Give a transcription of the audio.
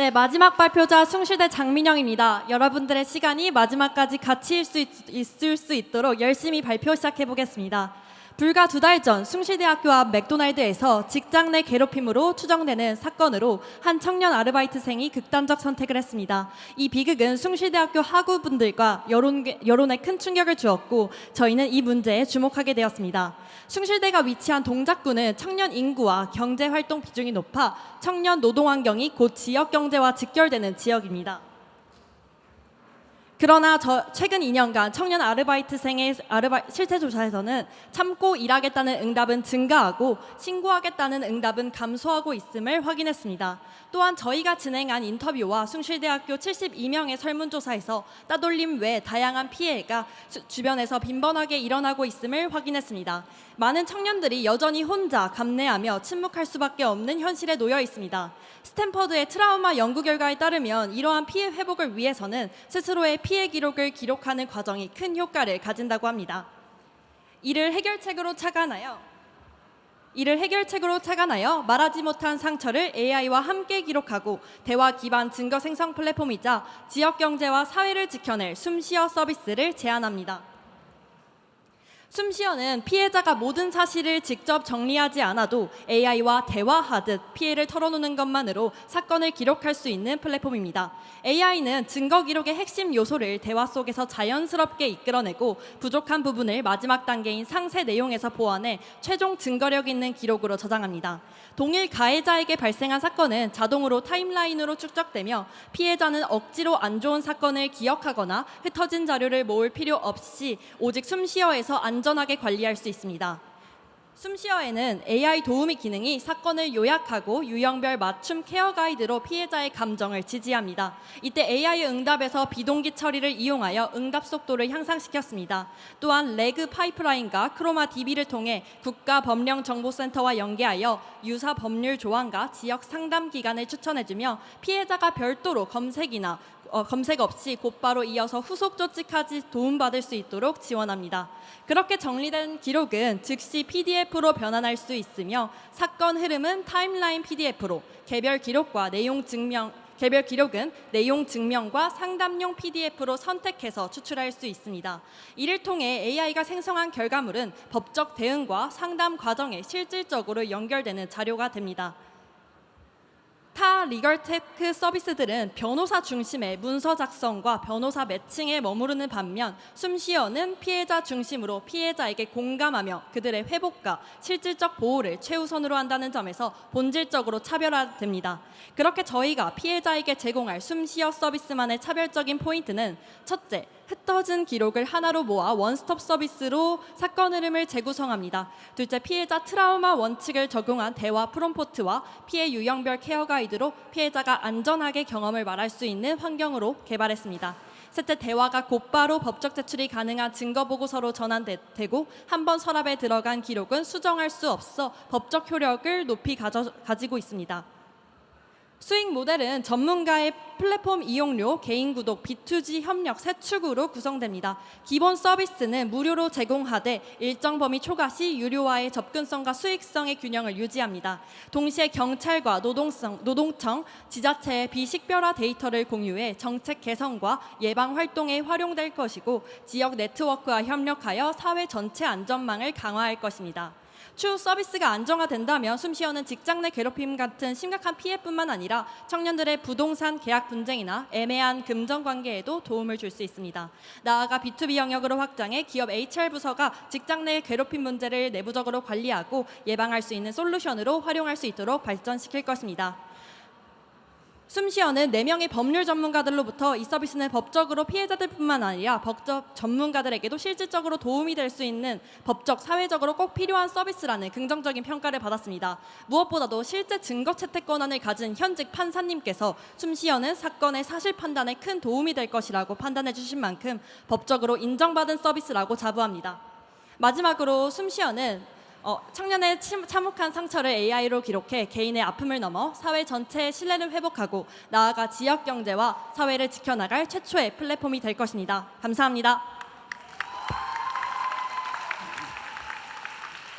네, 마지막 발표자 숭실대 장민영입니다. 여러분들의 시간이 마지막까지 같이 있을 수, 있, 있을 수 있도록 열심히 발표 시작해 보겠습니다. 불과 두 달 전 숭실대학교 앞 맥도날드에서 직장 내 괴롭힘으로 추정되는 사건으로 한 청년 아르바이트생이 극단적 선택을 했습니다. 이 비극은 숭실대학교 학우분들과 여론, 여론에 큰 충격을 주었고 저희는 이 문제에 주목하게 되었습니다. 숭실대가 위치한 동작구는 청년 인구와 경제 활동 비중이 높아 청년 노동 환경이 곧 지역 경제와 직결되는 지역입니다. 그러나 저 최근 2년간 청년 아르바이트생의 아르바, 실태 조사에서는 참고 일하겠다는 응답은 증가하고 신고하겠다는 응답은 감소하고 있음을 확인했습니다. 또한 저희가 진행한 인터뷰와 숭실대학교 72명의 설문조사에서 따돌림 외 다양한 피해가 주, 주변에서 빈번하게 일어나고 있음을 확인했습니다. 많은 청년들이 여전히 혼자 감내하며 침묵할 수밖에 없는 현실에 놓여 있습니다. 스탠퍼드의 트라우마 연구 결과에 따르면 이러한 피해 회복을 위해서는 스스로의 피해 기록을 기록하는 과정이 큰 효과를 가진다고 합니다. 이를 해결책으로 착안하여 이를 해결책으로 착안하여 말하지 못한 상처를 AI와 함께 기록하고 대화 기반 증거 생성 플랫폼이자 지역 경제와 사회를 지켜낼 숨쉬어 서비스를 제안합니다. 숨쉬어는 피해자가 모든 사실을 직접 정리하지 않아도 AI와 대화하듯 피해를 털어놓는 것만으로 사건을 기록할 수 있는 플랫폼입니다. AI는 증거 기록의 핵심 요소를 대화 속에서 자연스럽게 이끌어내고 부족한 부분을 마지막 단계인 상세 내용에서 보완해 최종 증거력 있는 기록으로 저장합니다. 동일 가해자에게 발생한 사건은 자동으로 타임라인으로 축적되며 피해자는 억지로 안 좋은 사건을 기억하거나 흩어진 자료를 모을 필요 없이 오직 숨쉬어에서 안 전하게 관리할 수 있습니다. 숨쉬어에는 AI 도우미 기능이 사건을 요약하고 유형별 맞춤 케어 가이드로 피해자의 감정을 지지합니다. 이때 AI 응답에서 비동기 처리를 이용하여 응답 속도를 향상시켰습니다. 또한 레그 파이프라인과 크로마 DB를 통해 국가 법령 정보센터와 연계하여 유사 법률 조항과 지역 상담 기관을 추천해주며 피해자가 별도로 검색이나 어, 검색 없이 곧바로 이어서 후속 조치까지 도움받을 수 있도록 지원합니다. 그렇게 정리된 기록은 즉시 PDF로 변환할 수 있으며 사건 흐름은 타임라인 PDF로 개별 기록과 내용 증명 개별 기록은 내용 증명과 상담용 PDF로 선택해서 추출할 수 있습니다. 이를 통해 AI가 생성한 결과물은 법적 대응과 상담 과정에 실질적으로 연결되는 자료가 됩니다. 타 리걸 테크 서비스들은 변호사 중심의 문서 작성과 변호사 매칭에 머무르는 반면 숨쉬어는 피해자 중심으로 피해자에게 공감하며 그들의 회복과 실질적 보호를 최우선으로 한다는 점에서 본질적으로 차별화됩니다. 그렇게 저희가 피해자에게 제공할 숨쉬어 서비스만의 차별적인 포인트는 첫째, 흩어진 기록을 하나로 모아 원스톱 서비스로 사건 흐름을 재구성합니다. 둘째, 피해자 트라우마 원칙을 적용한 대화 프롬포트와 피해 유형별 케어 가 이드로 피해자가 안전하게 경험을 말할 수 있는 환경으로 개발했습니다. 셋째, 대화가 곧바로 법적 제출이 가능한 증거 보고서로 전환되고 한 번 서랍에 들어간 기록은 수정할 수 없어 법적 효력을 높이 가져, 가지고 있습니다. 수익 모델은 전문가의 플랫폼 이용료, 개인 구독, B2G 협력 세 축으로 구성됩니다. 기본 서비스는 무료로 제공하되 일정 범위 초과 시 유료화의 접근성과 수익성의 균형을 유지합니다. 동시에 경찰과 노동성, 노동청, 지자체의 비식별화 데이터를 공유해 정책 개선과 예방 활동에 활용될 것이고 지역 네트워크와 협력하여 사회 전체 안전망을 강화할 것입니다. 추후 서비스가 안정화된다면 숨쉬어는 직장 내 괴롭힘 같은 심각한 피해뿐만 아니라 청년들의 부동산 계약 분쟁이나 애매한 금전 관계에도 도움을 줄 수 있습니다. 나아가 B2B 영역으로 확장해 기업 HR 부서가 직장 내 괴롭힘 문제를 내부적으로 관리하고 예방할 수 있는 솔루션으로 활용할 수 있도록 발전시킬 것입니다. 숨쉬어는 4명의 법률 전문가들로부터 이 서비스는 법적으로 피해자들뿐만 아니라 법적 전문가들에게도 실질적으로 도움이 될 수 있는 법적, 사회적으로 꼭 필요한 서비스라는 긍정적인 평가를 받았습니다. 무엇보다도 실제 증거 채택 권한을 가진 현직 판사님께서 숨쉬어는 사건의 사실 판단에 큰 도움이 될 것이라고 판단해 주신 만큼 법적으로 인정받은 서비스라고 자부합니다. 마지막으로 숨쉬어는 어, 청년의 침- 참혹한 상처를 AI로 기록해 개인의 아픔을 넘어 사회 전체의 신뢰를 회복하고 나아가 지역 경제와 사회를 지켜나갈 최초의 플랫폼이 될 것입니다. 감사합니다.